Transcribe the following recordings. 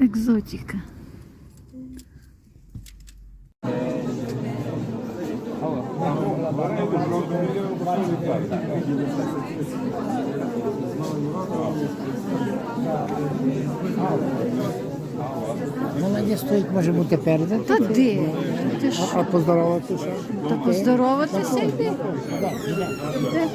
Екзотика. Молодець стоїть, може бути перед. Та де? Ти ж А поздороватися? та поздороватися йди. Де?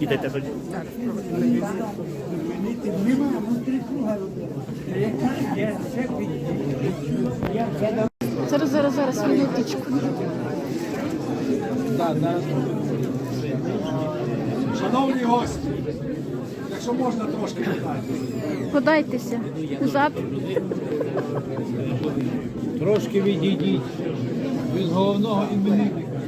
Ідете тоді. Зараз, зараз, зараз, минуточку. Шановні гості, якщо можна трошки питання. Подайтеся назад. Трошки відійдіть від головного іменинника.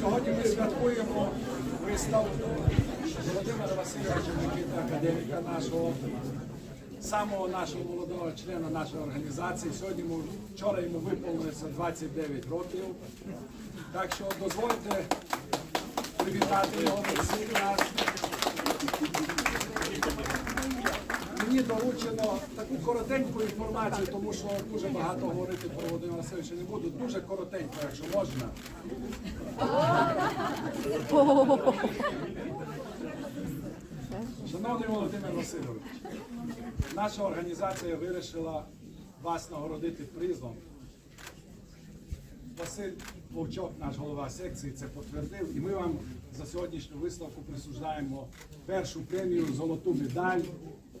Сьогодні ми святкуємо виставку Володимира Васильовича Микита, академіка нашого, самого нашого молодого члена нашої організації. Сьогодні йому, вчора йому виповнилося 29 років. Так що дозвольте привітати його всіх нас. Мені доручено таку коротеньку інформацію, тому що дуже багато говорити про Володимира Васильовича не буду. Дуже коротенько, якщо можна. Шановний Володимир Васильович, наша організація вирішила вас нагородити призом. Василь Вовчок, наш голова секції, це потвердив, і ми вам за сьогоднішню виставку присуждаємо першу премію, золоту медаль,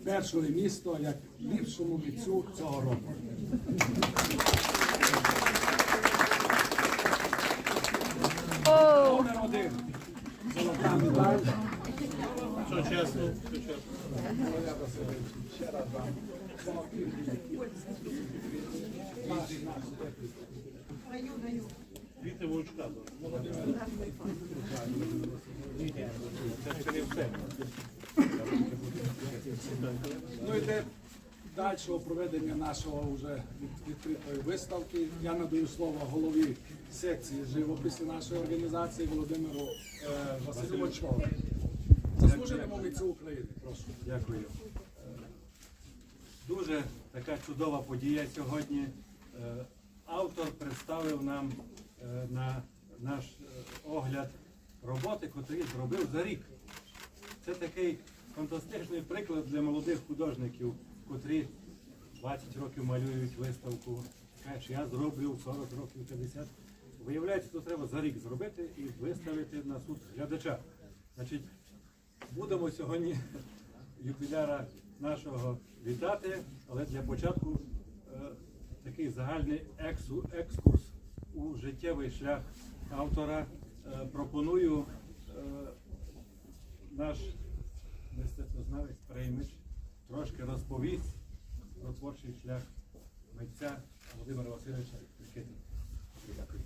перше місто як ліпшому митцю цього року. Номер один. Золота медаль. Наш, наш. Віти Вовчка. Ну йде дальшого проведення нашого вже відкритої виставки. Я надаю слово голові секції живопису нашої організації Володимиру е, Васильовичу. Заслуженому митцю України. Прошу. Дякую. Е, Дуже така чудова подія сьогодні. Е, Автор представив нам е, на наш огляд роботи, котрі зробив за рік. Це такий фантастичний приклад для молодих художників, котрі 20 років малюють виставку. Кажеш, я зроблю 40 років 50. Виявляється, то треба за рік зробити і виставити на суд глядача. Значить, Будемо сьогодні юбіляра нашого вітати, але для початку е, такий загальний ексу- екскурс у життєвий шлях автора. Е, пропоную е, наш мистецтвознавець Преймич трошки розповість про творчий шлях митця Володимира Васильовича Микити. Дякую.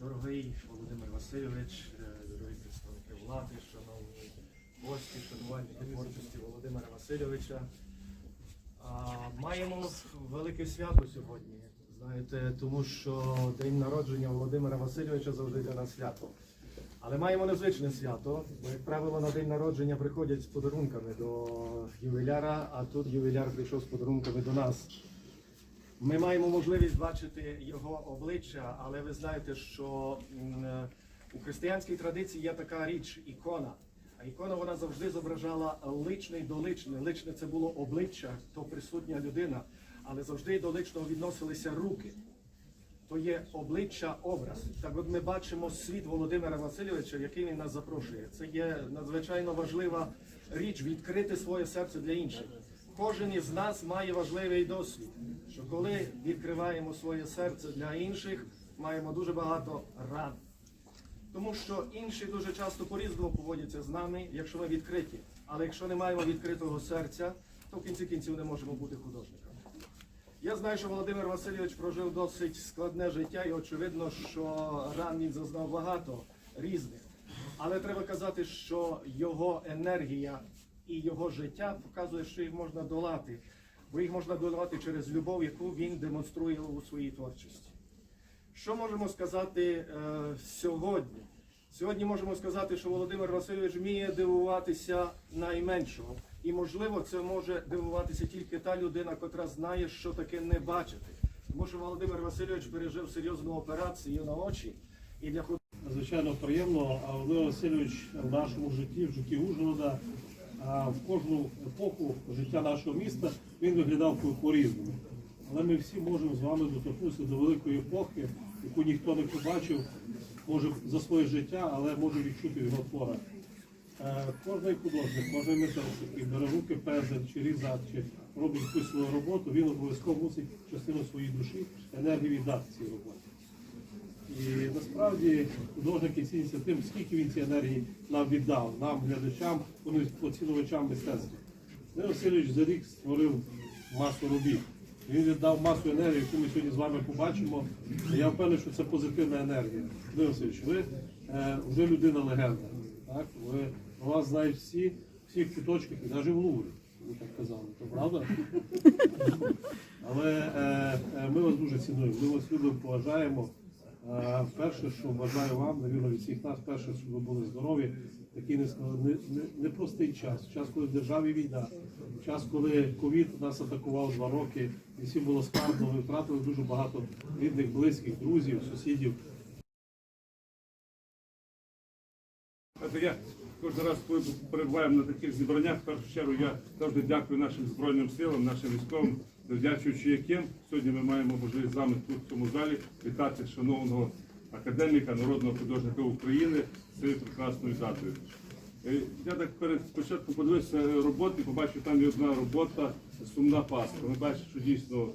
Дорогий Володимир Васильович, е, дорогі представники влади, шановні гості, шанувальники творчості Володимира Васильовича. Маємо велике свято сьогодні, знаєте, тому що день народження Володимира Васильовича завжди для нас свято. Але маємо незвичне свято, бо, як правило, на день народження приходять з подарунками до ювіляра, а тут ювіляр прийшов з подарунками до нас. Ми маємо можливість бачити його обличчя, але ви знаєте, що е, у християнській традиції є така річ ікона. А ікона вона завжди зображала личне й доличне. Личне це було обличчя, то присутня людина, але завжди до личного відносилися руки. то є обличчя образ. Так от ми бачимо світ Володимира Васильовича, який він нас запрошує. Це є надзвичайно важлива річ відкрити своє серце для інших. Кожен із нас має важливий досвід, що коли відкриваємо своє серце для інших, маємо дуже багато рад. Тому що інші дуже часто по-різному поводяться з нами, якщо ми відкриті. Але якщо не маємо відкритого серця, то в кінці кінців не можемо бути художниками. Я знаю, що Володимир Васильович прожив досить складне життя, і очевидно, що ран він зазнав багато різних. Але треба казати, що його енергія і його життя показує, що їх можна долати, бо їх можна долати через любов, яку він демонструє у своїй творчості. Що можемо сказати е, сьогодні? Сьогодні можемо сказати, що Володимир Васильович вміє дивуватися найменшого. І, можливо, це може дивуватися тільки та людина, котра знає, що таке не бачити. Тому що Володимир Васильович пережив серйозну операцію на очі. І для Звичайно, приємно, а Володимир Васильович в нашому житті, в житті Ужгорода, в кожну епоху життя нашого міста він виглядав по- по-різному. Але ми всі можемо з вами доторкнутися до великої епохи, яку ніхто не побачив, може за своє життя, але може відчути в його творах. Е, Кожний художник, кожен мистець, який бере руки пезель чи різак, чи робить якусь свою роботу, він обов'язково мусить частину своєї душі, енергії віддати цій роботі. І насправді художники цінуються тим, скільки він цієї енергії нам віддав, нам, глядачам, поцінувачам мистецтва. Лео Васильович за рік створив масу робіт. Він віддав масу енергії, яку ми сьогодні з вами побачимо. Я впевнений, що це позитивна енергія. Лео Васильович, ви е, вже людина легенда. Так? Ви, вас знають всі, всі в куточках, і навіть в Луврі, ви так казали. То правда? Але е, е, ми вас дуже цінуємо, ми вас любимо, поважаємо. Перше, що бажаю вам, навірно, від всіх нас, перше, щоб ви були здорові, такий не- не- непростий час. Час, коли в державі війна, час, коли ковід нас атакував два роки, і всім було складно, ми втратили дуже багато рідних, близьких, друзів, сусідів. Я кожен раз, коли перебуваємо на таких зібраннях, в першу чергу я завжди дякую нашим Збройним силам, нашим військовим, завдячуючи яким сьогодні ми маємо можливість з вами тут в цьому залі вітати шановного академіка, народного художника України з цією прекрасною датою. Е, Я так перед початком подивився роботи, побачив там є одна робота Сумна Пасха. Ми бачимо, що дійсно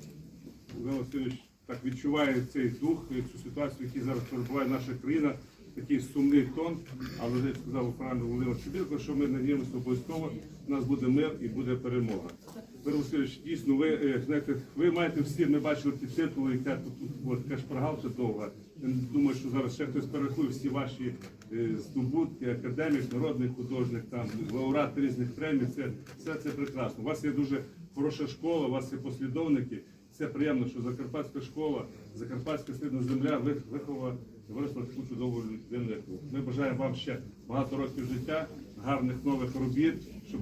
Володимир Васильович так відчуває цей дух, цю ситуацію, якій зараз перебуває наша країна, такий сумний тон. Але вже сказав правильно Володимир Чубірко, що ми надіємося обов'язково, у нас буде мир і буде перемога. Володимир Васильович, дійсно, ви е, знаєте, ви маєте всі, ми бачили ті титули, яка тут така шпаргалка довга. Думаю, що зараз ще хтось перерахує всі ваші е, здобутки, академік, народний художник, там лауреат різних премій. Це все це прекрасно. У вас є дуже хороша школа, у вас є послідовники. Це приємно, що Закарпатська школа, Закарпатська сильна земля ви- виховала виросла таку чудову людину, як ви. Ми бажаємо вам ще багато років життя, гарних нових робіт, щоб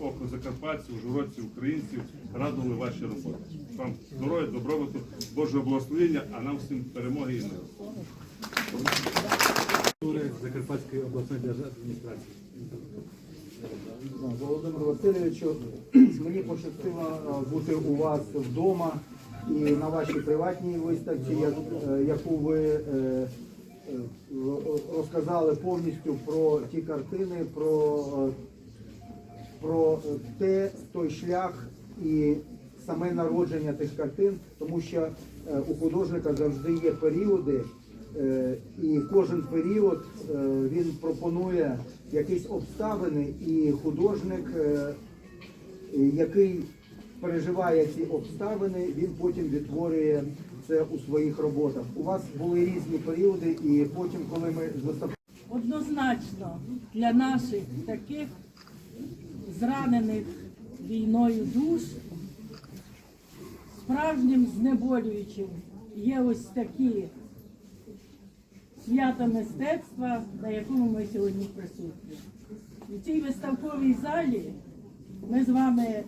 око закарпатців, ужгородців, українців радували ваші роботи. Вам здоров'я, добробуту, Божого благословення, а нам всім перемоги і миру. Закарпатської обласної державної адміністрації. Володимир Васильовичу, мені пощастило е, бути у вас вдома і на вашій приватній виставці, як- е, яку ви е, розказали повністю про ті картини, про, е, про те, той шлях і саме народження тих картин, тому що е, у художника завжди є періоди, е, і кожен період е, він пропонує якісь обставини, і художник, е, який переживає ці обставини, він потім відтворює це у своїх роботах. У вас були різні періоди, і потім, коли ми з Однозначно для наших таких зранених війною душ справжнім знеболюючим є ось такі свята мистецтва, на якому ми сьогодні присутні. У цій виставковій залі ми з вами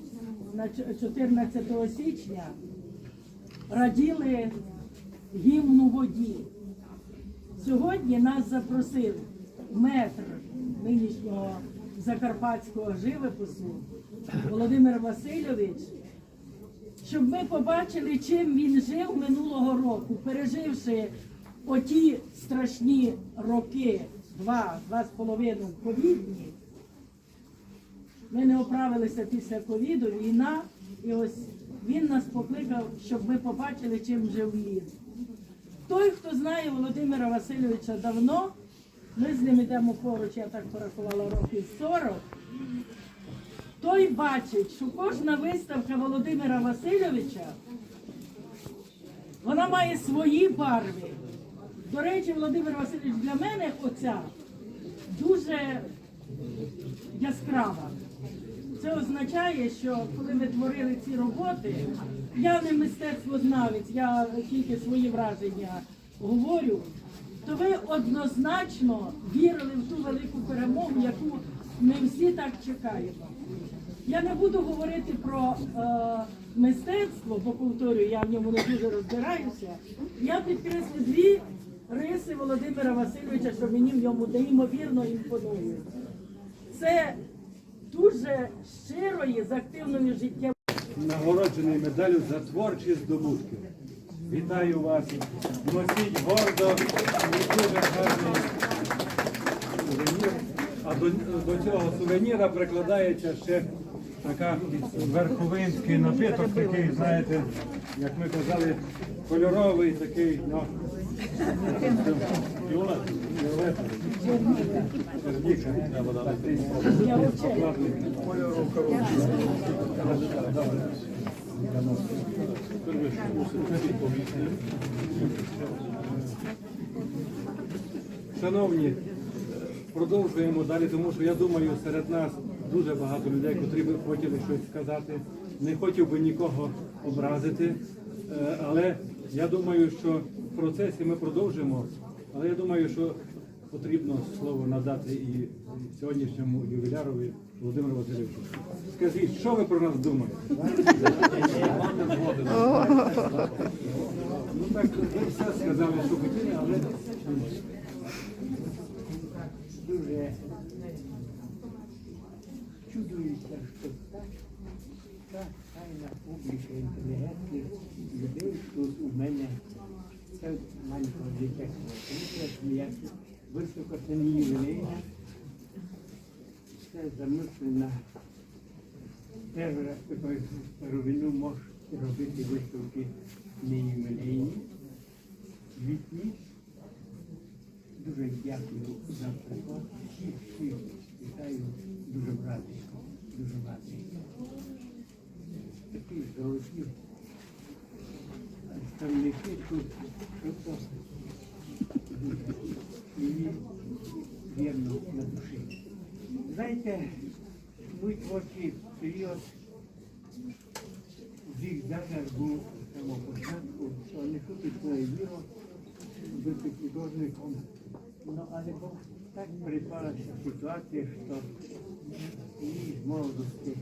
на 14 січня раділи гімну воді. Сьогодні нас запросив метр нинішнього закарпатського живопису Володимир Васильович, щоб ми побачили, чим він жив минулого року, переживши оті страшні роки, два, два з половиною ковідні. Ми не оправилися після ковіду, війна, і ось він нас покликав, щоб ми побачили, чим жив він. Той, хто знає Володимира Васильовича давно, ми з ним йдемо поруч, я так порахувала років 40, той бачить, що кожна виставка Володимира Васильовича, вона має свої барви. До речі, Володимир Васильович для мене оця дуже яскрава. Це означає, що коли ми творили ці роботи, я не мистецтвознавець, я тільки свої враження говорю, то ви однозначно вірили в ту велику перемогу, яку ми всі так чекаємо. Я не буду говорити про е, мистецтво, бо повторюю, я в ньому не дуже розбираюся. Я підкреслю дві риси Володимира Васильовича, що мені в ньому неймовірно імпонують. Це дуже щирої, з активною життєвою. нагороджений медаллю за творчі здобутки. Вітаю вас. Носіть гордо і дуже гарний сувенір. А до, до цього сувеніра прикладається ще така верховинський напиток, такий, знаєте, як ми казали, кольоровий такий, ну, Шановні, продовжуємо далі, тому що я думаю, серед нас дуже багато людей, котрі би хотіли щось сказати. Не хотів би нікого образити, е, але я думаю, що в процесі ми продовжимо. Але я думаю, що потрібно слово надати і сьогоднішньому ювілярові Володимиру Васильовичу. Скажіть, що ви про нас думаєте? Ну так, ви все сказали, що хотіли, але Дуже чудується, що так, так файна публіка інтелігентних людей тут у мене це маленького дитя. Тому я. Виставка це не ювілейна. Це замислена. Раз такою старовину можеш робити виставки не ювілейні, літні. Дуже дякую за приклад. Всіх всіх вітаю дуже радий, дуже радий. Такі золоті представники тут, мені вірно на душі. Знаєте, мій творчий період зігзагар був з самого початку, що не шутить своє діло, бути художником. Ну, але так припалася ситуація, що мені з молодості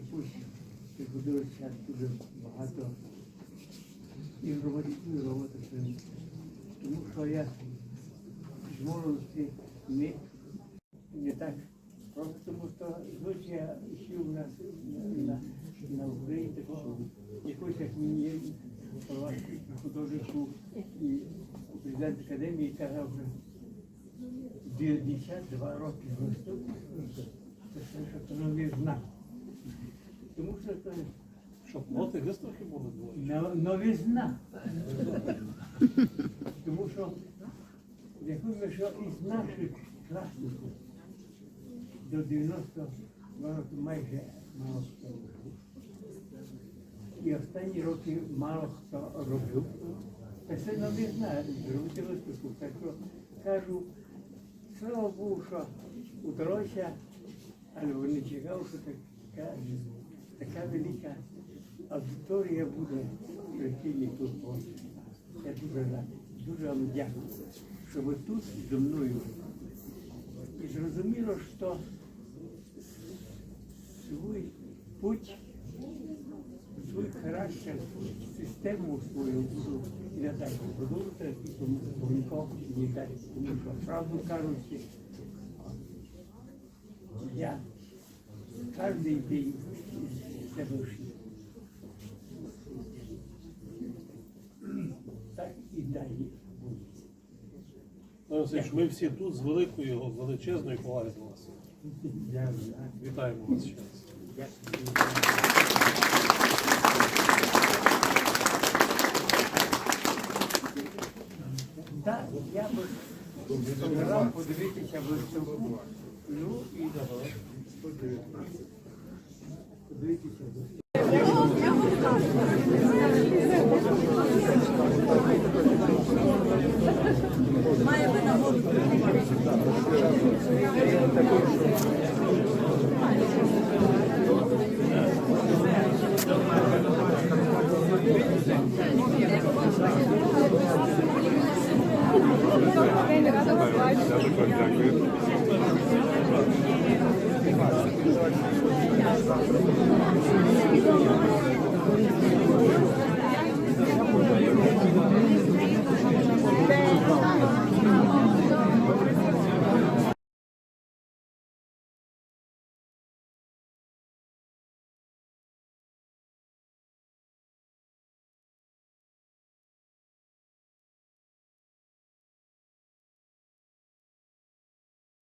якусь пригодилося дуже багато і робити, і робити. Тому що я з молодості не, не так просто тому що я ще у нас на, на, Україні, так що якось як мені художнику і президент академії казав, що 52 роки росту, це що то не знав. Тому що це Щоб ноти виставки були двоє. но- новизна. Тому що якби що із наших класників до 90 року майже мало хто робив. І останні роки мало хто робив. Та це новизна зробити виставку. Так що кажу, слава Богу, що удалося, але вони чекали, що така, така велика аудиторія буде прихильні тут. Я дуже радий, дуже вам дякую, що ви тут зі мною. І зрозуміло, що свій путь, свій характер, систему свою буду і надалі продовжувати, тому не дати. Тому що, правду кажучи, я кожен день для душі. Так і далі буде. Ми всі тут з великою величезною повагою до вас. Дякую. Вітаємо вас ще раз. Так, я би подивитися в цю. Ну і давай. 119.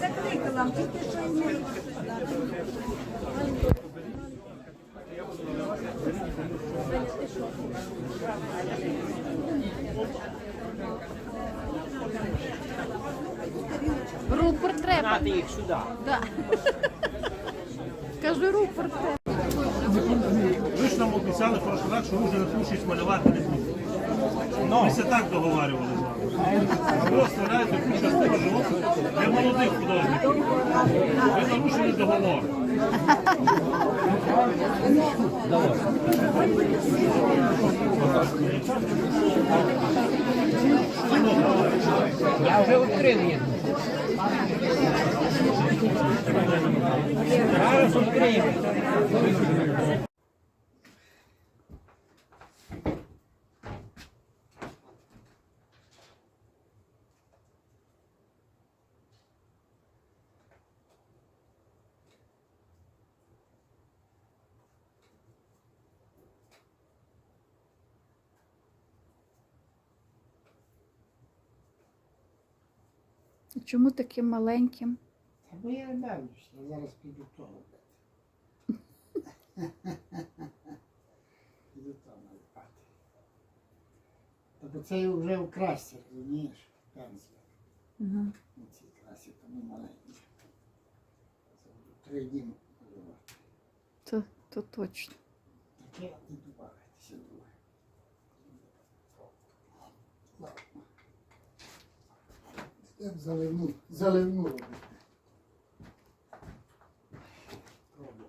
закликала, тільки що й не Рупор треба. їх сюди. Да. Кажу, рупор треба. Ви ж нам обіцяли прошлий раз, що ви вже на малювати не будете. Ми все так договарювали з вами. Ви оставляєте кучу для молодих художників. Ви нарушили договор. Я вже відкрив їх. Зараз відкриємо. Чому таким маленьким? Бо я бавлюся, я зараз піду того. Піду того малювати. Тобто це вже в красці, розумієш, пензлик. Угу. На цій красі, тому маленькі. Це буду три дні малювати. То, то точно. Таке і добавитися Я б заливну, заливну робити. Пробую.